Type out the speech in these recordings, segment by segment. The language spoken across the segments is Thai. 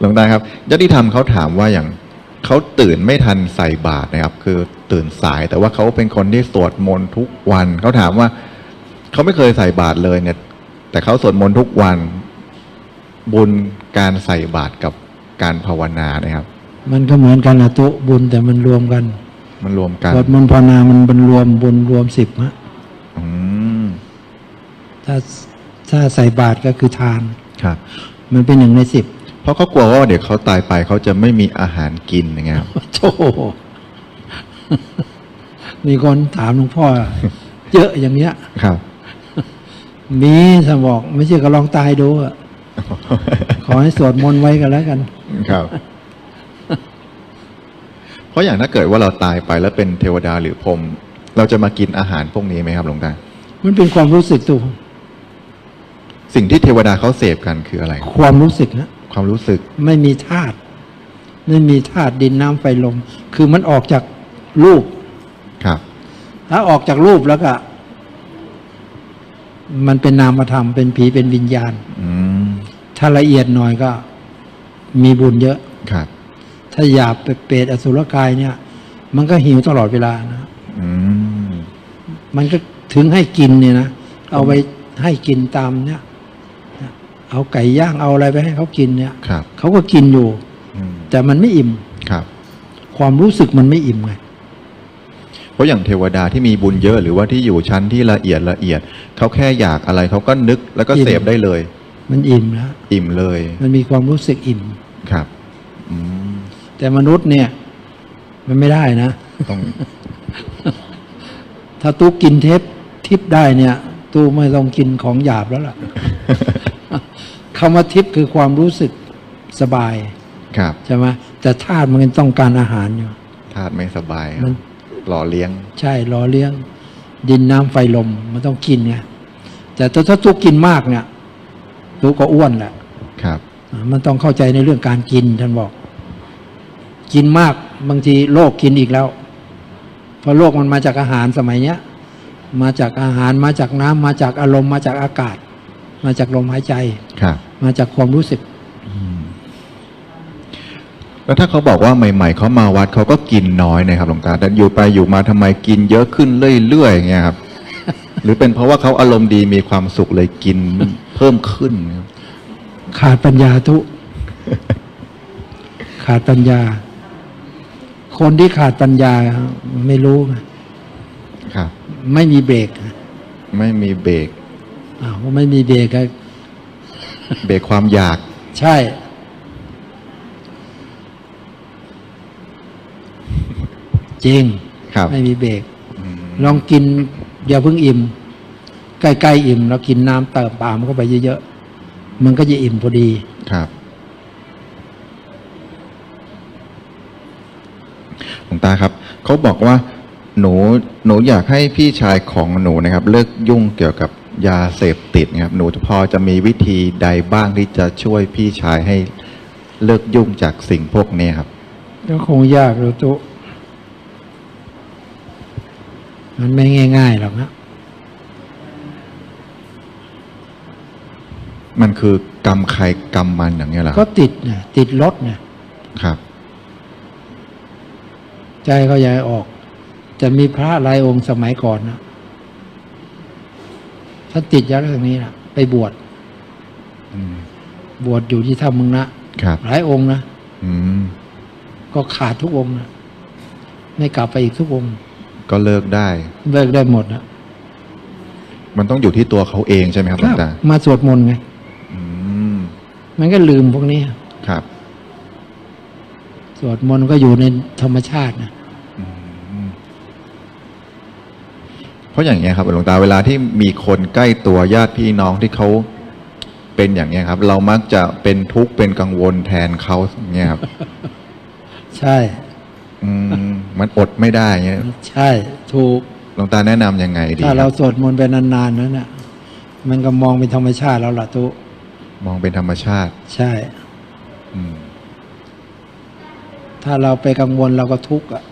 หลวงตาครับญาติธรรมเขาถามว่าอย่างเขาตื่นไม่ทันใส่บาตรนะครับ คือตื่นสายแต่ว่าเขาเป็นคนที่สวดมนต์ทุกวันเขาถามว่าเขาไม่เคยใส่บาตรเลยเนี่ย แต่เขาสวดมนต์ทุกวันบุญการใส่บาตรกับการภาวนานะครับ มันก็เหมือนกันนะตุบุญแต่มันรวมกัน มันรวมกันสวดมนต์ภาวนามันเป็นรวมบุญรวมสิบฮะอืมถ้าถ้าใส่บาตรก็คือทานครับ มันเป็นหนึ่งในสิบ เพราะเขากลัวว่าเดี๋ยวเขาตายไปเขาจะไม่มีอาหารกินอย่างเงี้ยครับโธ่มีคนถามหลวงพ่อ เยอะอย่างเงี้ย ครับ มีถ้าบอกไม่ใช่ก็ลองตายดูอะขอให้สวดมนต์ไว้กันแล้วกัน ครับ เพราะอย่างถ้าเกิดว่าเราตายไปแล้วเป็นเทวดาหรือพรหมเราจะมากินอาหารพวกนี้ไหมครับหลวงตา มันเป็นความรู้สึกตัว สิ่งที่เทวดาเขาเสพกันคืออะไร ความรู้สึกนะ ความรู้สึก ไม่มีธาตุไม่มีธาตุดินน้ำไฟลม คือมันออกจากรูปครับ ถ้าออกจากรูปแล้วก็ มันเป็นนามธรรมเป็นผีเป็นวิญญาณอืมถ้าละเอียดหน่อยก็ มีบุญเยอะครับ ถ้าหยาบไปเปรตอสุรกายเนี่ย มันก็หิวตลอดเวลานะอืมมันก็ถึงให้กินเนี่ยนะเอาไปให้กินตามเนี่ย เอาไก่ย่างเอาอะไรไปให้เขากินเนี่ยครับ เขาก็กินอยู่อืมแต่มันไม่อิ่มครับ ความรู้สึกมันไม่อิ่มไงเพราะอย่างเทวดาที่มีบุญเยอะ หรือว่าที่อยู่ชั้นที่ละเอียดละเอียดเขาแค่อยากอะไรเขาก็นึกแล้วก็เสพได้เลย มันอิ่มแล้วอิ่มเลย มันมีความรู้สึกอิ่มครับอืมแต่มนุษย์เนี่ย มันไม่ได้นะต้องถ้าตู้กินเทปทิพย์ได้เนี่ย ตู้ไม่ต้องกินของหยาบแล้วล่ะ คำว่าทิพย์คือความรู้สึกสบายครับใช่ไหมแต่ธาตุมันต้องการอาหารอยู่ธาตุไม่สบายคมัรับนหล่อเลี้ยง ใช่รอเลี้ยง ดินน้ำไฟลมมันต้องกินไงแต่ถ้าถ้าตู้กินมากเนี่ยตู้ก็อ้วนแหละครับอ่ามันต้องเข้าใจในเรื่องการกินท่านบอก กินมากบางทีโรคกินอีกแล้วเพราะโรคมันมาจากอาหารสมัยเนี้ย มาจากอาหารมาจากน้ำมาจากอารมณ์มาจากอากาศ มาจากลมหายใจครับ มาจากความรู้สึก แล้วถ้าเขาบอกว่าใหม่ๆเขามาวัดเขาก็กินน้อยนะครับหลวงตาแต่อยู่ไปอยู่มาทำไมกินเยอะขึ้นเรื่อยๆอย่างเงี้ยครับ หรือเป็นเพราะว่าเขาอารมณ์ดีมีความสุขเลยกินเพิ่มขึ้นครับขาดปัญญาทุ ขาดปัญญา คนที่ขาดปัญญาไม่รู้ไงครับ ไม่มีเบรกไม่มีเบรกอ้าวไม่มีเบรกก็ เบรกความอยาก ใช่ จริงครับไม่มีเบรกอืมลองกินอย่าเพิ่งอิ่ม ใกล้ๆอิ่มแล้วกินน้ำเติมปามเข้าไปเยอะๆมันก็จะอิ่มพอดีครับหลวงตาครับเขาบอกว่าหนูหนูอยากให้พี่ชายของหนูนะครับ เลิกยุ่งเกี่ยวกับ ยาเสพติดนะครับ หนูพอจะมีวิธีใดบ้างที่จะช่วยพี่ชายให้เลิกยุ่งจากสิ่งพวกนี้ครับก็คงยากเราตุมันไม่ง่าย ๆหรอกนะมันคือกรรมใครกรรมมันอย่างเงี้ยเหรอคก็รับติดเนี่ยติดรถเนี่ยครับ ใจเขาอยากให้ออก จะมีพระหลายองค์สมัยก่อนนะ ถ้าติดยักษ์อย่างนี้นะไปบวชอืมบวชอยู่ที่ถ้ำมึงนะครับหลายองค์นะอืมก็ขาดทุกองค์นะไม่กลับไปอีกทุกองค์ ก็เลิกได้ เลิกได้หมดนะมันต้องอยู่ที่ตัวเขาเองใช่ไหมครับหลวงตามาสวดมนต์ไงอืมมันก็ลืมพวกนี้ครับ สวดมนต์ก็อยู่ในธรรมชาตินะ ราะอย่างเงี้ยครับหลวงตาเวลาที่มีคนใกล้ตัวญาติพี่น้องที่เขาเป็นอย่างเงี้ยครับ เรามักจะเป็นทุกข์เป็นกังวลแทนเขาอย่างเงี้ยครับ ใช่อืมมันอดไม่ได้เงี้ย ใช่ ถูกหลวงตาแนะนำยังไงดีถ้าคเรารับสวดมนต์ไปนานๆนั้นน่ะ มันก็มองเป็นธรรมชาติแล้วล่ะตุมองเป็นธรรมชาติ ใช่ อืม ถ้าเราไปกังวลเราก็ทุกข์อะ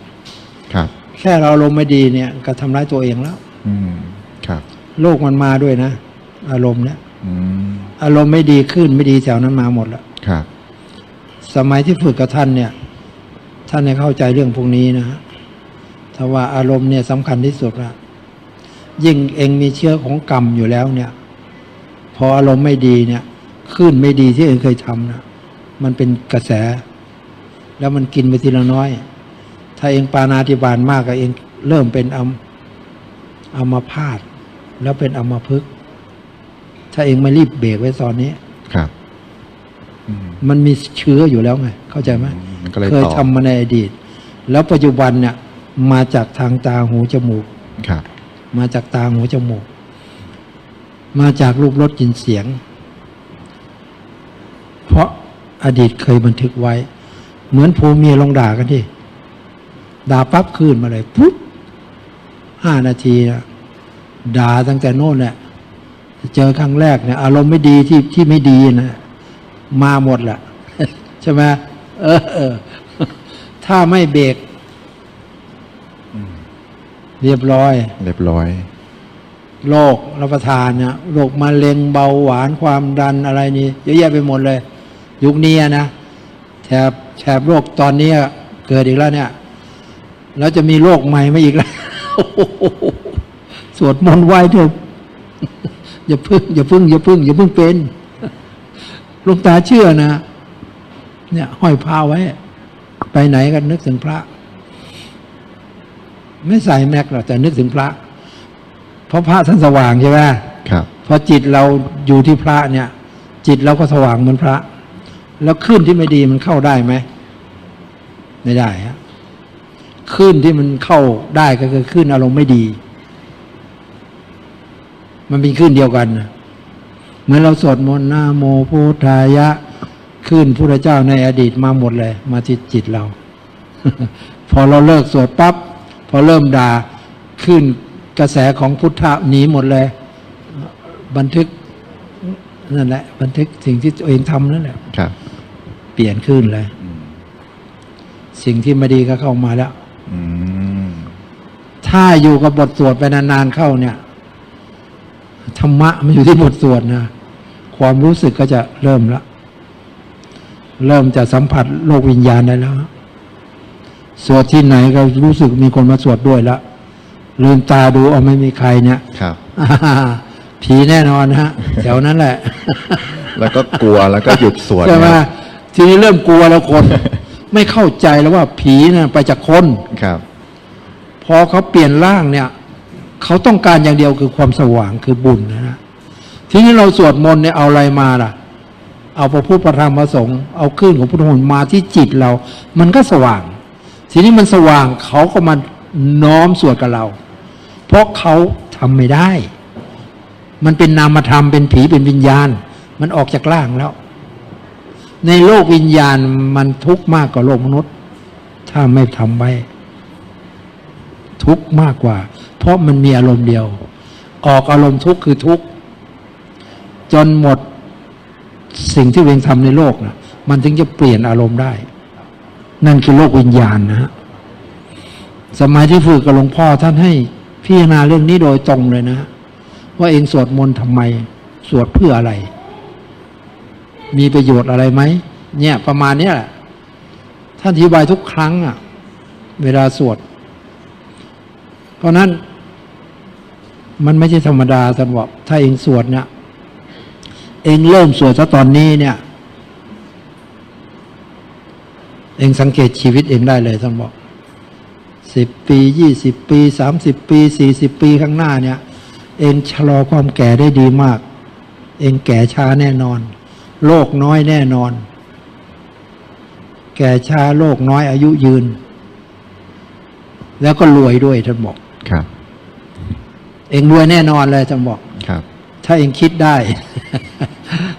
ครับ แค่เราลมณ์ไม่ดีเนี่ย ก็ทำร้ายตัวเองแล้ว อืมครับ โลกมันมาด้วยนะ อารมณ์เนี่ยอืมอารมณ์ไม่ดีขึ้นไม่ดีแถวนั้นมาหมดแล้วครับ สมัยที่ฝึกกับท่านเนี่ย ท่านเนี่ยเข้าใจเรื่องพวกนี้นะฮะถ้าว่าอารมณ์เนี่ยสำคัญที่สุดละยิ่งเองมีเชื้อของกรรมอยู่แล้วเนี่ย พออารมณ์ไม่ดีเนี่ยขึ้นไม่ดีที่เองเคยทำนะมันเป็นกระแส แล้วมันกินไปทีละน้อย ถ้าเองปานาธิบาตมากก็เองเริ่มเป็นอัม อัมาพาตแล้วเป็นอัมาพึกษ์ถ้าเองไม่รีบเบรกไว้ตอนนี้ครับอืมมันมีเชื้ออยู่แล้วไง เข้าใจไหมมันก็เลยเคยต่อทำมาในอดีต แล้วปัจจุบันเนี่ย มาจากทางตาหูจมูกครับ มาจากตาหูจมูก มาจากรูปรสกลิ่นเสียง เพราะอดีตเคยบันทึกไว้ เหมือนผัวเมียลองด่ากันที่ด่าปั๊บคืนมาเลยปุ๊บ ห้านาทีนะด่าตั้งแต่โน่นแหละเจอครั้งแรกเนี่ย อารมณ์ไม่ดีที่ที่ไม่ดีนะมาหมดแหละใช่ไหมเออเออ ถ้าไม่เบรกเรียบร้อย เรียบร้อยโรครับประทานเนี่ยโรคมะเร็งเบาหวานความดันอะไรนี่เยอะแยะไปหมดเลย ยุคนี้อะนะแถบแถบโรคตอนนี้เกิดอีกแล้วเนี่ย แล้วจะมีโรคใหม่มาอีกแล้ว สวดมนต์ไหว้เถอะอย่าพึ่งอย่าพึ่งอย่าพึ่งอย่าพึ่งเป็นหลวงตาเชื่อนะ เนี่ยห้อยพาไว้ ไปไหนกันนึกถึงพระ ไม่ใส่แม็กหรอกแต่นึกถึงพระ เพราะพระท่านสว่างใช่ไหมครับพอจิตเราอยู่ที่พระเนี่ย จิตเราก็สว่างเหมือนพระ แล้วคลื่นที่ไม่ดีมันเข้าได้ไหม ไม่ได้ฮะ คลื่นที่มันเข้าได้ก็คือคลื่นอารมณ์ไม่ดี มันเป็นคลื่นเดียวกันนะเหมือนเราสวดมนต์นะโมพุทธายะคลื่นพระเจ้าในอดีตมาหมดเลย มาที่จิตเรา พอเราเลิกสวดปั๊บพอเริ่มด่าขึ้นกระแสของพุทธะหนีหมดเลย บันทึกนั่นแหละ บันทึกสิ่งที่ตัวเองทำนั่นแหละครับ เปลี่ยนขึ้นเลย สิ่งที่ไม่ดีก็เข้ามาแล้วอืม ถ้าอยู่กับบทสวดไปนานๆเข้าเนี่ยธรรมะมันอยู่ที่บทสวดนะความรู้สึกก็จะเริ่มละเริ่มจะสัมผัสโลกวิญญาณได้แล้วสวดที่ไหนก็รู้สึกมีคนมาสวดด้วยละลืมตาดูเอาไม่มีใครเนี่ย ครับอ่าผีแน่นอนฮะแถวนั้นแหละ แล้วก็กลัวแล้วก็หยุดสวดใช่ไหมนะทีนี้เริ่มกลัวแล้วคน ไม่เข้าใจแล้วว่าผีน่ะไปจากคนครับ พอเขาเปลี่ยนร่างเนี่ยเขาต้องการอย่างเดียวคือความสว่างคือบุญนะฮะทีนี้เราสวดมนต์เนี่ยเอาอะไรมาล่ะ เอาพระพุทธพระธรรมพระสงฆ์เอาคลื่นของพุทธมนต์มาที่จิตเรา มันก็สว่าง ทีนี้มันสว่างเขาก็มาน้อมสวดกับเรา เพราะเขาทำไม่ได้ มันเป็นนามธรรมเป็นผีเป็นวิญญาณ มันออกจากร่างแล้ว ในโลกวิญญาณมันทุกข์มากกว่าโลกมนุษย์ ถ้าไม่ทำไว้ ทุกข์มากกว่า เพราะมันมีอารมณ์เดียว ออกอารมณ์ทุกข์คือทุกข์จนหมดสิ่งที่เวงทำในโลกนะมันถึงจะเปลี่ยนอารมณ์ได้ นั่นคือโลกวิญญาณนะฮะสมัยที่ฝึกกับหลวงพ่อท่านให้พิจารณาเรื่องนี้โดยตรงเลยนะ ว่าเองสวดมนต์ทำไม สวดเพื่ออะไร มีประโยชน์อะไรไหมเนี่ยประมาณเนี้ยแหละท่านอธิบายทุกครั้งอะ เวลาสวด เพราะนั้น มันไม่ใช่ธรรมดาท่านบอกถ้าเองสวดเนี่ย เองเริ่มสวดซะตอนนี้เนี่ย เองสังเกตชีวิตเองได้เลยท่านบอกสิบปียี่สิบปีสามสิบปีสี่สิบปีข้างหน้าเนี่ย เองชะลอความแก่ได้ดีมาก เองแก่ช้าแน่นอน โรคน้อยแน่นอน แก่ช้าโรคน้อยอายุยืน แล้วก็รวยด้วยท่านบอกครับ เองรวยแน่นอนเลยท่านบอกครับ ถ้าเองคิดได้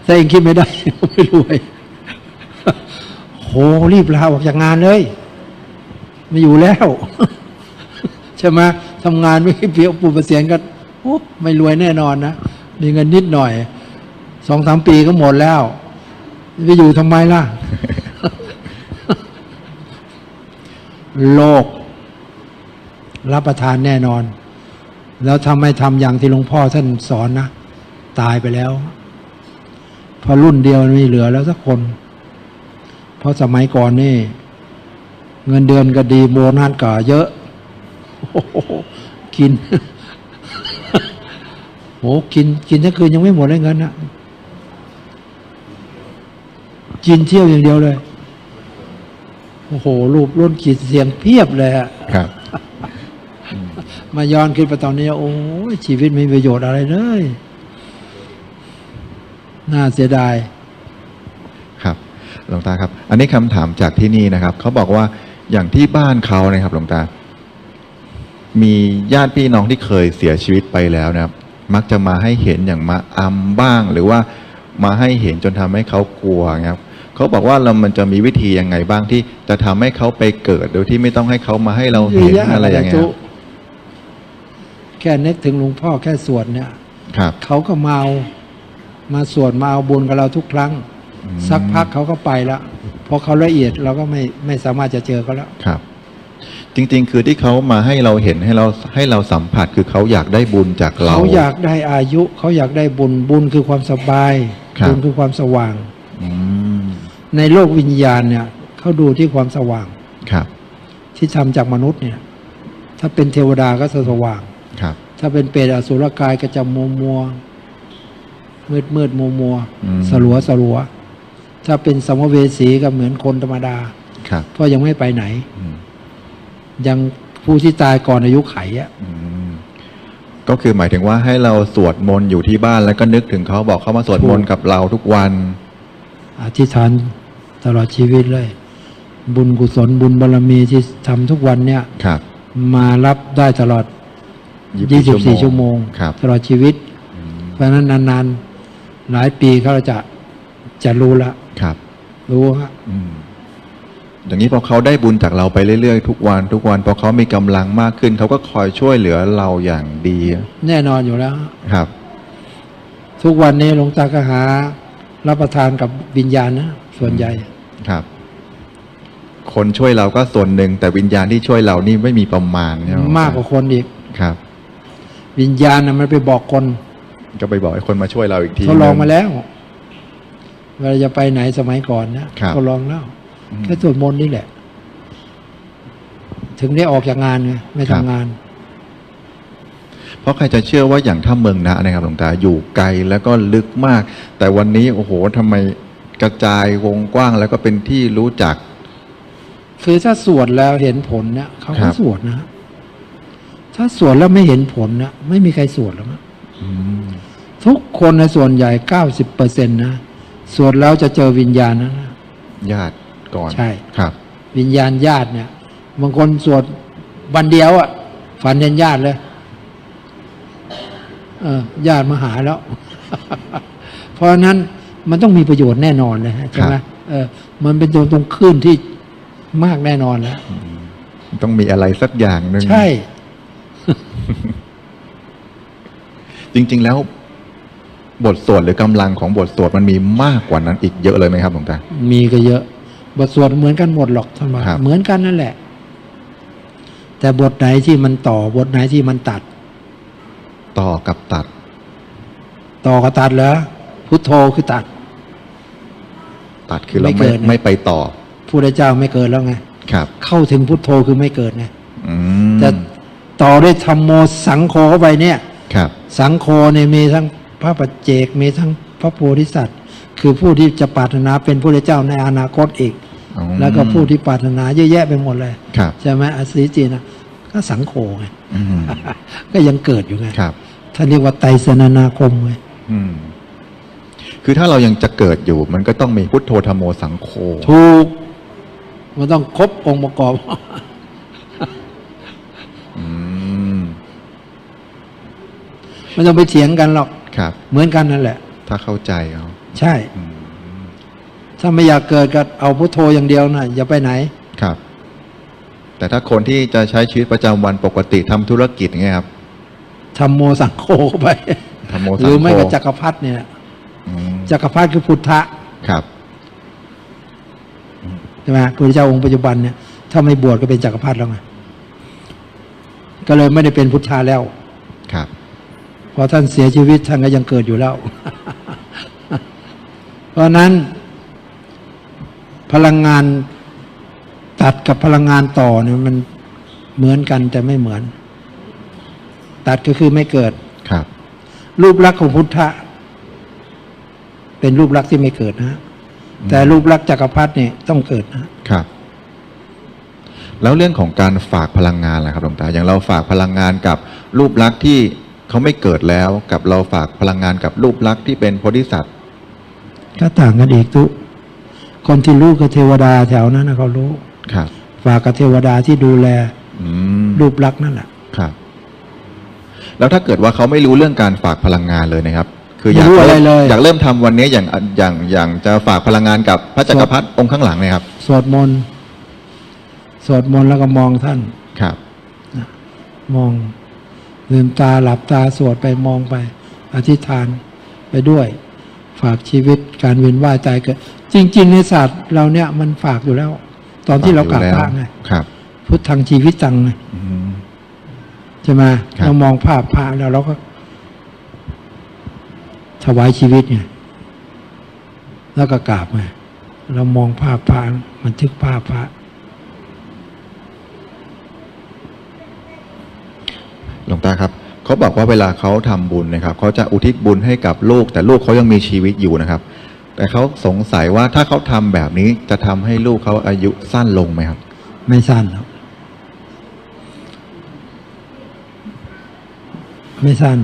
ถ้าเองคิดไม่ได้ไม่รวยโหรีบลาออกจากงานเลยไม่อยู่แล้ว ใช่ไหมทำงานไม่เพียวปูประเสียนก็โอ้ไม่รวยแน่นอนนะมีเงินนิดหน่อย สองสามปีก็หมดแล้วไปอยู่ทำไมล่ะ โลก รับประทานแน่นอน แล้วทำไมทำอย่างที่หลวงพ่อท่านสอนนะ ตายไปแล้ว พอรุ่นเดียวไม่เหลือแล้วสักคน เพราะสมัยก่อนนี่ เงินเดือนก็ดีโบนัสก็เยอะโอ้โหกินโหกินกินทั้งคืนยังไม่หมดเลยเงินนะ กินเที่ยวอย่างเดียวเลย โอ้โห รูปรุ่นขีดเสียงเพียบเลยอะครับ มาย้อนคิดไปตอนนี้โอ้ยชีวิตไม่มีประโยชน์อะไรเลย น่าเสียดาย ครับหลวงตาครับ อันนี้คำถามจากที่นี่นะครับ เขาบอกว่าอย่างที่บ้านเขานะครับหลวงตา มีญาติพี่น้องที่เคยเสียชีวิตไปแล้วนะครับ มักจะมาให้เห็นอย่างมาอำบ้าง หรือว่ามาให้เห็นจนทำให้เขากลัวครับ เขาบอกว่าเรามันจะมีวิธียังไงบ้างที่จะทำให้เขาไปเกิด โดยที่ไม่ต้องให้เขามาให้เราเห็นอะไรอย่างเงี้ยจุแค่นึกถึงหลวงพ่อแค่สวดเนี่ยครับเขาก็มาเอามาสวดมาเอาบุญกับเราทุกครั้งอืมสักพักเขาก็ไปแล้วพอเขาละเอียดเราก็ไม่ไม่สามารถจะเจอเขาแล้วครับ จริง ๆ คือที่เขามาให้เราเห็นให้เราให้เราสัมผัสคือเขาอยากได้บุญจากเรา เขาอยากได้อายุ เขาอยากได้บุญบุญคือความสบายครับบุญคือความสว่างอืม ในโลกวิญญาณเนี่ยเขาดูที่ความสว่างครับ ที่ทำจากมนุษย์เนี่ย ถ้าเป็นเทวดาก็จะสว่างครับ ถ้าเป็นเปรตอสุรกายก็จะมัวมัวมืดมืดมัวมัวอืมสลัวสลัวถ้าเป็นสัมภเวสีก็เหมือนคนธรรมดาครับเพราะยังไม่ไปไหนอืมยังผู้ที่ตายก่อนอายุไขอะอืมก็คือหมายถึงว่าให้เราสวดมนต์อยู่ที่บ้านแล้วก็นึกถึงเขาบอกเขามาสวดมนต์กับเราทุกวัน อธิษฐานตลอดชีวิตเลย บุญกุศลบุญบารมีที่ทำทุกวันเนี่ยครับ มารับได้ตลอด 24 ชั่วโมงครับตลอดชีวิตอืมเพราะฉะนั้นนานๆ หลายปีเขาจะจะรู้ละครับ รู้ฮะอืมอย่างนี้พอเขาได้บุญจากเราไปเรื่อยๆ ทุกวันทุกวันพอเขามีกำลังมากขึ้น เขาก็คอยช่วยเหลือเราอย่างดี แน่นอนอยู่แล้วครับ ทุกวันนี้หลวงตาก็หา รับประทานกับวิญญาณนะส่วนใหญ่ครับ คนช่วยเราก็ส่วนหนึ่ง แต่วิญญาณที่ช่วยเรานี่ไม่มีประมาณใช่ไหมากกว่าคนอีกครับ วิญญาณนะมันไปบอกคนก็ไปบอกให้คนมาช่วยเราอีกทีทดลองหนึ่มาแล้วเวลาจะไปไหนสมัยก่อนนะครับทดลองแล้วอืมแค่สวดมนต์นี่แหละ ถึงได้ออกจากงานไงไม่ครับทำงานเพ ราะใครจะเชื่อว่าอย่างถ้ำเมืองนะนะครับหลวงตาอยู่ไกลแล้วก็ลึกมาก แต่วันนี้โอ้โหทำไมกระจายวงกว้างแล้วก็เป็นที่รู้จัก คือถ้าสวดแล้วเห็นผลเนี่ยเขาครัก็บสวดนะ ถ้าสวดแล้วไม่เห็นผลนะไม่มีใครสวดหรอกนะอืมทุกคนในส่วนใหญ่เก้าสิบเปอร์เซ็นต์นะสวดแล้วจะเจอวิญญาณนะนะญาติก่อนใช่ครับ วิญญาณญาติเนี่ยบางคนสวดวันเดียวอะ่ะฝันเห็นญาติเลยเออ ญาติมาหาแล้ว เพราะฉะนั้นมันต้องมีประโยชน์แน่นอนเลยฮะใช่ไหมครับเออ มันเป็นตรงตรงคลื่นที่มากแน่นอนแล้วต้องมีอะไรสักอย่างหนึ่งใช่ จริง ๆ แล้ว บทสวดหรือกำลังของบทสวดมันมีมากกว่านั้นอีกเยอะเลยไหมครับหลวงตามีก็เยอะ บทสวดเหมือนกันหมดหรอกท่านว่าครับเหมือนกันนั่นแหละ แต่บทไหนที่มันต่อบทไหนที่มันตัด ต่อกับตัด ต่อก็ตัดแล้วพุทโธคือตัด ตัดคือเราไม่เกิไม่นนะ ไม่ไปต่อผู้ได้เจ้าไม่เกิดแล้วไง ครับเข้าถึงพุทโธคือไม่เกิดไงอืมแต่ต่อด้วยธรรมโมสังโฆเข้าไปเนี่ย ครับ สังโฆเนี่ยมีทั้งพระปัจเจกมีทั้งพระโพธิสัตว์ คือผู้ที่จะปรารถนาเป็นผู้ได้เจ้าในอนาคตอีกอืมแล้วก็ผู้ที่ปรารถนาเยอะแยะไปหมดเลย ครับ ใช่ไหมอสีจีนะก็สังโฆไงอืมก็ยังเกิดอยู่ไงครับ ท่านเรียกว่าไตรสนานาคมไงอืมคือถ้าเรายังจะเกิดอยู่ มันก็ต้องมีพุทโธธรรมโมสังโฆถูก มันต้องครบองค์ประกอบอืมไม่ต้องไปเถียงกันหรอกครับ เหมือนกันนั่นแหละ ถ้าเข้าใจเอาใช่อืมถ้าไม่อยากเกิดก็เอาพุทโธอย่างเดียวนะอย่าไปไหนครับ แต่ถ้าคนที่จะใช้ชีวิตประจำวันปกติทำธุรกิจอย่างเงี้ยครับ ทำโมสังโฆเข้าไปธรรมโมหสังโฆรือไม่ก็จักรพรรดิเนี่ยอืมจักรพรรดิคือพุทธะครับใช่ไหมพระเจ้าองค์ปัจจุบันเนี่ยถ้าไม่บวชก็เป็นจักรพรรดิแล้วไงก็เลยไม่ได้เป็นพุทธะแล้ว ครับพอท่านเสียชีวิตท่านก็ยังเกิดอยู่แล้ว เพราะฉะนั้น พลังงานตัดกับพลังงานต่อเนี่ยมันเหมือนกันแต่ไม่เหมือน ตัดก็คือไม่เกิดครับ รูปลักษณ์ของพุทธะ เป็นรูปลักษณ์ที่ไม่เกิดนะ แต่รูปลักษณ์จักรพรรดิเนี่ยต้องเกิดนะครับ แล้วเรื่องของการฝากพลังงานล่ะครับหลวงตาอย่างเราฝากพลังงานกับรูปลักษณ์ที่เขาไม่เกิดแล้วกับเราฝากพลังงานกับรูปลักษณ์ที่เป็นโพธิสัตว์ก็ต่างกันอีกทุคนที่รู้กับเทวดาแถวนั้นนะเขารู้ครับ ฝากกับเทวดาที่ดูแลอืมรูปลักษณ์นั่นแหละครับ แล้วถ้าเกิดว่าเขาไม่รู้เรื่องการฝากพลังงานเลยนะครับ คืออยากไม่รู้อะไรเริ่มเลย อยากเริ่มทำวันนี้อย่างอย่างอย่างจะฝากพลังงานกับพระจักรพรรดิองค์ข้างหลังเนะครับสวดมนต์สวดมนต์แล้วก็มองท่าน ครับ มองลืมตาหลับตาสวดไปมองไป อธิษฐานไปด้วย ฝากชีวิตการเวียนว่ายตายเกิด จริง ๆ ในศาสตร์เราเนี่ยมันฝากอยู่แล้ว ตอนที่เรากราบพระไง ครับ พุทธังชีวิตตังไงอืม ใช่ไหมครับเรามองภาพพระแล้วเราก็ ถวายชีวิตไงแล้วก็กราบไงเรามองภาพพระมันทึกภาพพระหลวงตาครับเขาบอกว่าเวลาเขาทำบุญนะครับเขาจะอุทิศบุญให้กับลูก แต่ลูกเขายังมีชีวิตอยู่นะครับ แต่เขาสงสัยว่าถ้าเขาทำแบบนี้จะทำให้ลูกเขาอายุสั้นลงไหมครับ ไม่สั้นหรอ ไม่สั้น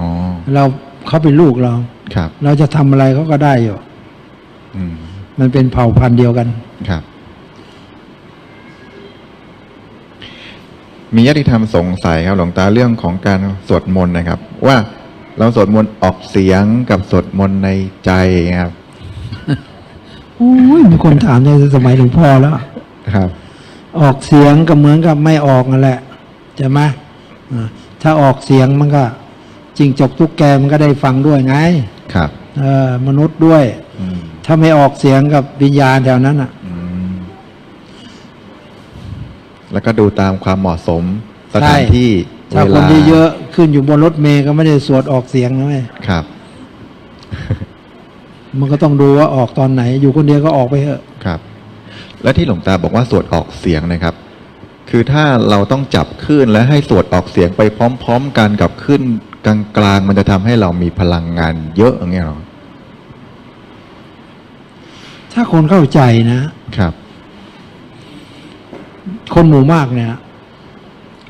อ๋อเราเขาเป็นลูกเราครับ เราจะทำอะไรเขาก็ได้อยู่อืมมันเป็นเผ่าพันธุ์เดียวกันครับ มีญาติธรรมสงสัยครับหลวงตาเรื่องของการสวดมนต์นะครับ ว่าเราสวดมนต์ออกเสียงกับสวดมนต์ในใจครับโอ้ยมีคนถามในสมัยหลวงพ่อแล้วครับ ออกเสียงก็เหมือนกับไม่ออกนั่นแหละใช่ไหมอ่า ถ้าออกเสียงมันก็จิงจกตุ๊กแกมันก็ได้ฟังด้วยไง ครับ เออมนุษย์ด้วยอืมถ้าไม่ออกเสียงกับวิญญาณแถวนั้นอะอืมแล้วก็ดูตามความเหมาะสมสถานใช่ที่ถ้าเวคนลาเยอะๆขึ้นอยู่บนรถเมย์ก็ไม่ได้สวดออกเสียงนะเว้ยครับ มันก็ต้องดูว่าออกตอนไหน อยู่คนเดียวก็ออกไปเถอะ ครับ และที่หลวงตาบอกว่าสวดออกเสียงนะครับ คือถ้าเราต้องจับคลื่นและให้สวดออกเสียงไปพร้อม ๆ กันกับคลื่นกลางๆมันจะทำให้เรามีพลังงานเยอะอย่างเงี้ยหรอถ้าคนเข้าใจนะครับ คนหมู่มากเนี่ย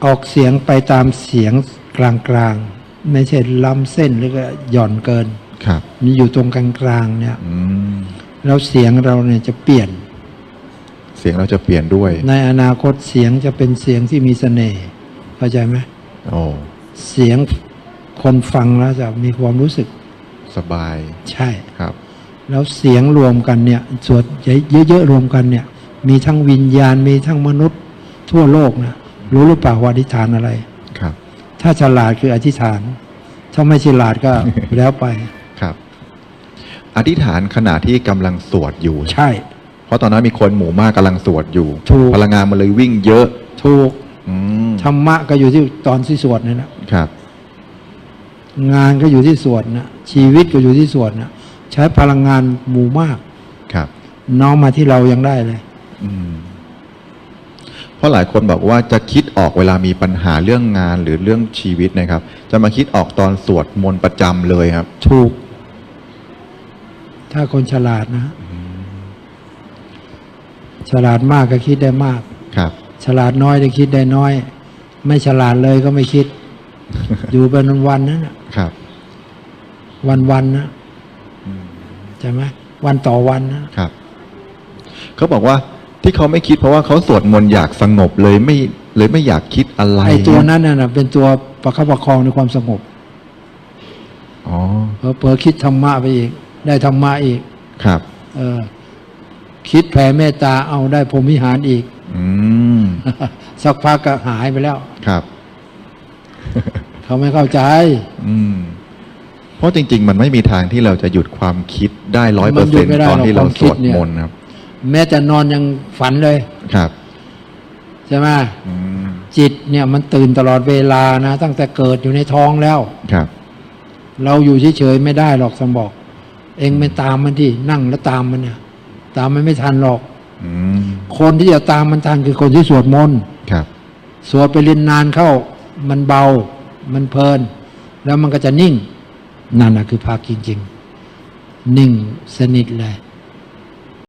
ออกเสียงไปตามเสียงกลางๆ ไม่ใช่ล้ำเส้นหรือก็หย่อนเกิน ครับมันอยู่ตรงกลางๆเนี่ยอืมแล้วเสียงเราเนี่ยจะเปลี่ยน เสียงเราจะเปลี่ยนด้วย ในอนาคตเสียงจะเป็นเสียงที่มีเสน่ห์เข้าใจไหมโอ้เสียงคนฟังแล้วจะมีความรู้สึกสบาย ใช่ครับ แล้วเสียงรวมกันเนี่ยสวดเยอะๆรวมกันเนี่ย มีทั้งวิญญาณมีทั้งมนุษย์ ทั่วโลกนะรู้หรือเปล่าว่าอธิษฐานอะไรครับ ถ้าฉลาดคืออธิษฐาน ถ้าไม่ฉลาดก็แล้วไปครับ อธิษฐานขณะที่กำลังสวดอยู่ใช่ เพราะตอนนั้นมีคนหมู่มากกำลังสวดอยู่ ถูก พลังงานมันเลยวิ่งเยอะถูกอืมธรรมะก็อยู่ที่ตอนที่สวดนี่แหละครับ งานก็อยู่ที่สวดนะชีวิตก็อยู่ที่สวดนะใช้พลังงานหมู่มาก ครับ น้องมาที่เรายังได้เลย อืมเพราะหลายคนบอกว่าจะคิดออกเวลามีปัญหาเรื่องงานหรือเรื่องชีวิตนะครับ จะมาคิดออกตอนสวดมนต์ประจำเลยครับ ถูก ถ้าคนฉลาดนะ ฉลาดมากก็คิดได้มาก ครับ ฉลาดน้อยก็คิดได้น้อย ไม่ฉลาดเลยก็ไม่คิด อยู่เป็นวันๆนั่นน่ะครับ วันๆนะใช่ไหมวันต่อวันนะครับ เขาบอกว่าที่เขาไม่คิดเพราะว่าเขาสวดมนต์อยากสงบเลยไม่เลยไม่อยากคิดอะไรไอ้ตัวนั้นน่ะเป็นตัวประคับประคองในความสงบอ๋อเพอเพอคิดธรรมะไปอีก ได้ธรรมะอีกครับ เออ คิดแผ่เมตตาเอาได้พรหมวิหารอีกอืมสักพักก็หายไปแล้ว ครับ เขาไม่เข้าใจ อืมเพราะจริง ๆ มันไม่มีทางที่เราจะหยุดความคิดได้ร้อยมัเปอร์นหยุเซ็ดนต์ไม่ได้ตอนหรอกที่เราความสคิดวดเนี่ยมนต์ครับ แม้แต่นอนยังฝันเลยครับใช่ไหมอืมจิตเนี่ยมันตื่นตลอดเวลานะตั้งแต่เกิดอยู่ในท้องแล้วครับ เราอยู่เฉยๆไม่ได้หรอกสมบอก เองไม่ตามมันที่นั่งแล้วตามมันเนี่ย ตามมันไม่ทันหรอกอืมคนที่จะตามมันทันคือคนที่สวดมนต์ครับ สวดไปเรียนนานเข้า มันเบา มันเพลิน แล้วมันก็จะนิ่ง นั่นนะคือภาคจริง ๆ นิ่งสนิทเลย